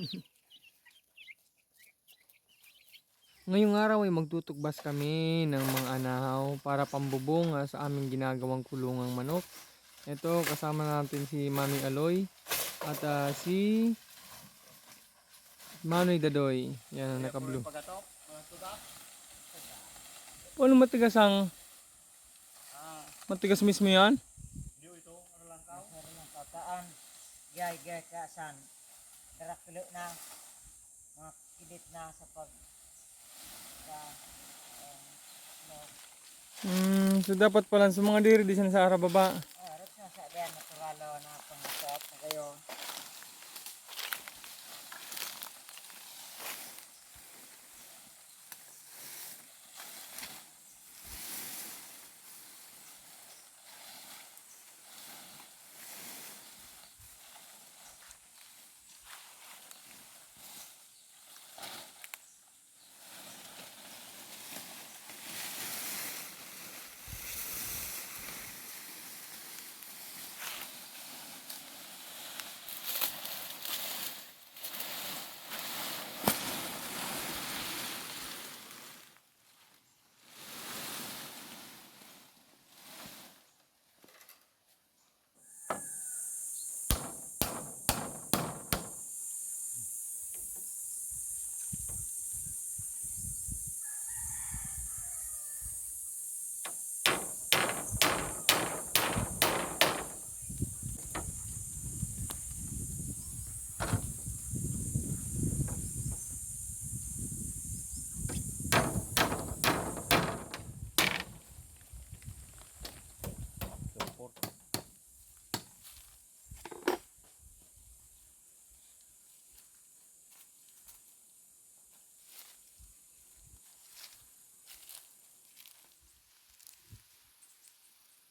Ngayong araw ay magtutukbas kami ng mga anahaw para pambubong ah, sa aming ginagawang kulungang manok. Ito kasama natin si Mami Aloy at ah, si Manoy Dadoy. Yan ang naka-blue. Pagatok, mga tuga. Ano matigas ang matigas mismo yan? di ito, ano lang ka? Meron ng kakaan. Gay, gay, kaasan. Darakilo na. Mga kilit na sa pag... Sa... Um, no. Hmm, so dapat pala sa mga diri di sa ara baba. Na sa diyan naturalo na pangasap na kayo.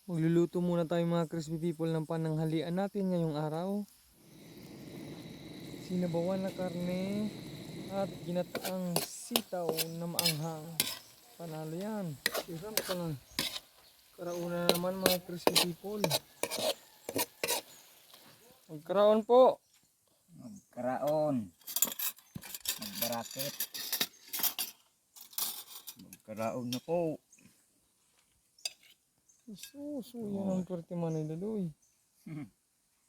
Magluluto muna tayo mga crispy people ng pananghalian natin ngayong araw. Sinabawan na karne at ginataang sitaw na maanghang. Panalo yan. Isang pa lang. Karauna na naman mga crispy people. Magkaraon po. Magkaraon. Magbarakit. Magkaraon na po. Suso, yan ang pwerte man ay daloy. Hmm.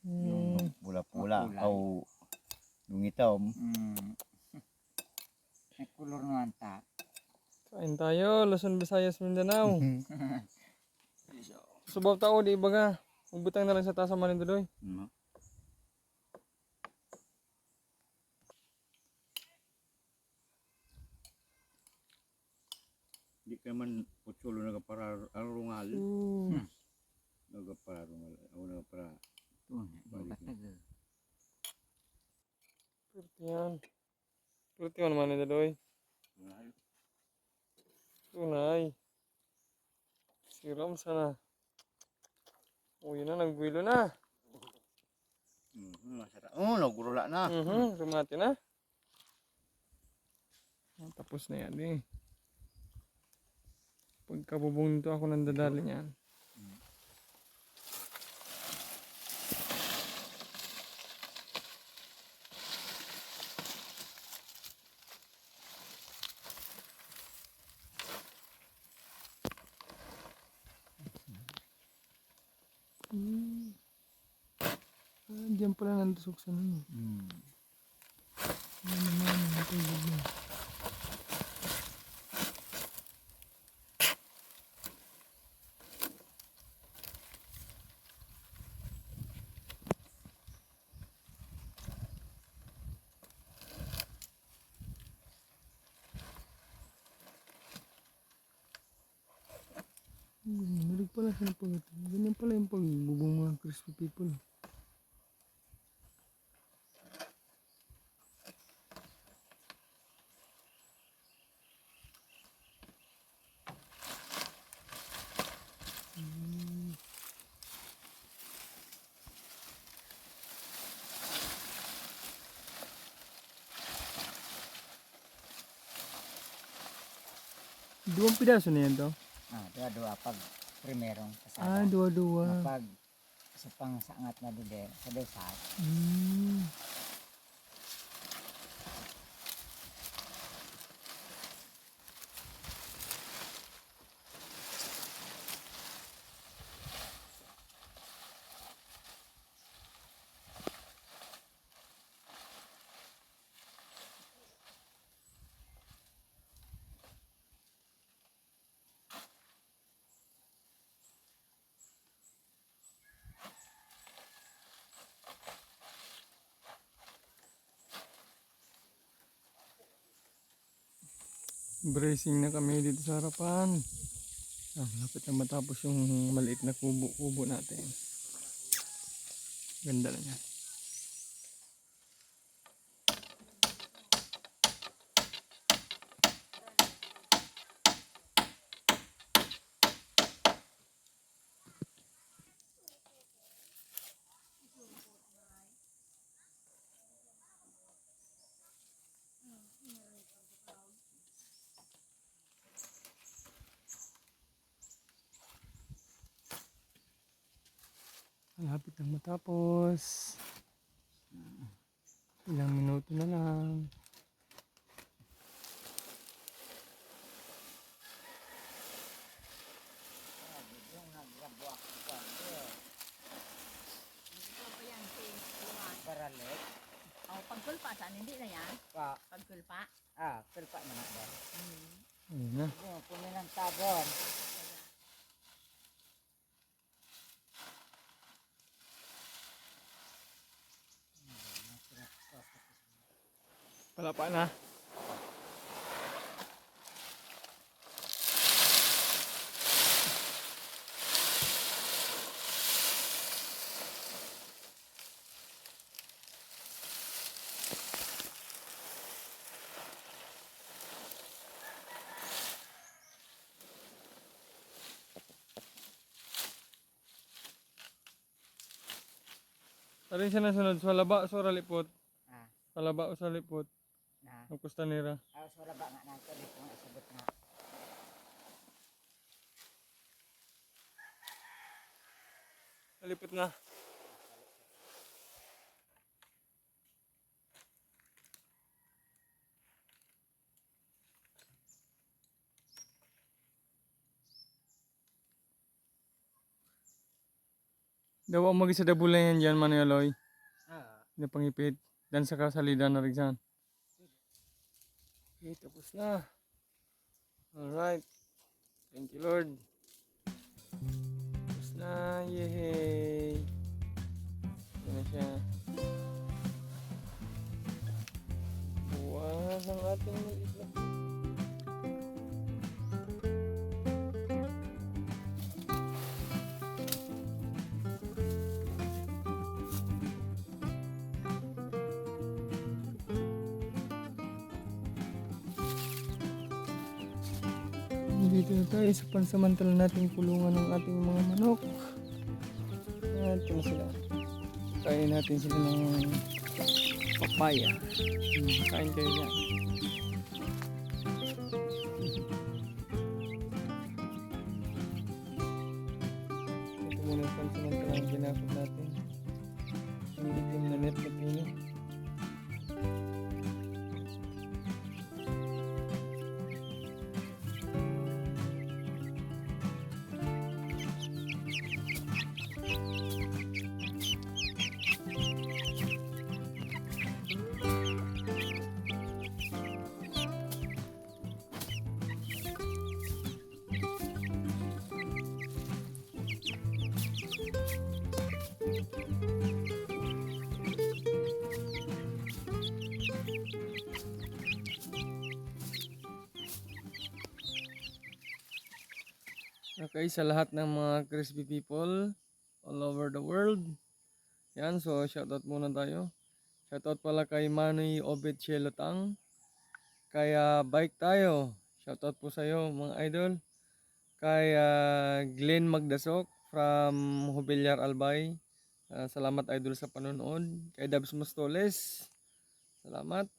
Yung pula-pula. O yung itom. Mm. May kulor naman ta. Kain tayo, Luzon, Visayas, Mindanao. Subaw tao, di ba nga? Magbutang na lang sa tasa man daloy. Mm. Di ka man putsulo nagapara arungal. Mm. Nagapara arungal. O nagapara. Balik na. Pwerte yan. Pwerte man man ay daloy. Tunay. Si Rom sana. Uy na, nagbuilo na. Mm, masarap. Oh, nagurula na. Mhm, rumati na. Ah, Tapos na yan eh. Pagkabubong nito ako nang dadali niyan. Hmm. Ah, diyan pala nandusok sa ano. Mm. Ano naman, ito yung Hmm, Malig pala sa pag Ganyan pala yung pagbubong mga crispy people. Duwang pidaso na yan to? Ah, dua-dua pag primerong kasada. Ah, dua-dua. Pag sa pang sangat na dide, sa desat, Hmm. Bracing na kami dito sa harapan. Ah, malapit na matapos yung maliit na kubo-kubo natin. Ganda na yan. Malapit na matapos. Ilang minuto na lang. Paralit. Oh, pagkulpa saan? Hindi na yan? Pa, Pagkulpa? ah, kalpa naman ba? Hmm. Ayun na. Yung punin ng tabon. Palapa na. Ano siya nasunod? Sa laba, sa ralipot. Ah, Sa laba o sa lipot. Ang kustanera. Ah, sura ba nga nato dito nga isabot na. Sa lipot na. Daw ang mag-isa dabulan yan dyan, Manueloy. Ah, Hindi pangipit. Dan sa kasalida na rin dyan. Okay, tapos na. Alright. Thank you, Lord. Tapos na. Yay! Yan na siya. Buwan ang ating maliit na Dito na tayo sa pansamantala nating kulungan ng ating mga manok. At na sila. Kain natin sila ng papaya. Hmm, kain kayo dyan. Okay, sa lahat ng mga crispy people all over the world. Yan, so shoutout muna tayo. Shoutout pala kay Manoy Obed Chelotang. Kaya bike tayo. Shoutout po sa iyo mga idol. Kay ah, Glenn Magdasok from Hubilyar Albay. Ah, salamat idol sa panonood. Kay Dabs Mostoles. Salamat.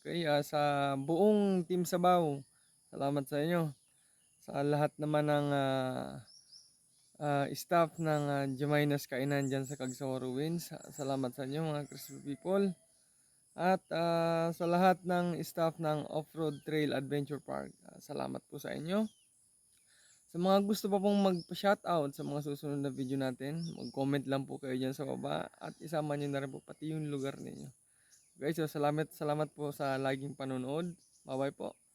Okay, ah, sa buong Team Sabaw. Salamat sa inyo sa lahat naman ng ah, ah, staff ng uh, Jeminas Kainan dyan sa Cagsawa Ruins. Sa- Salamat sa inyo mga crispy people. At ah, sa lahat ng staff ng Off-Road Trail Adventure Park. ah, salamat po sa inyo. Sa mga gusto pa pong magpa-shoutout sa mga susunod na video natin, mag-comment lang po kayo dyan sa baba at isama nyo na rin po pati yung lugar ninyo. Guys, so salamat, salamat po sa laging panonood. Bye-bye po.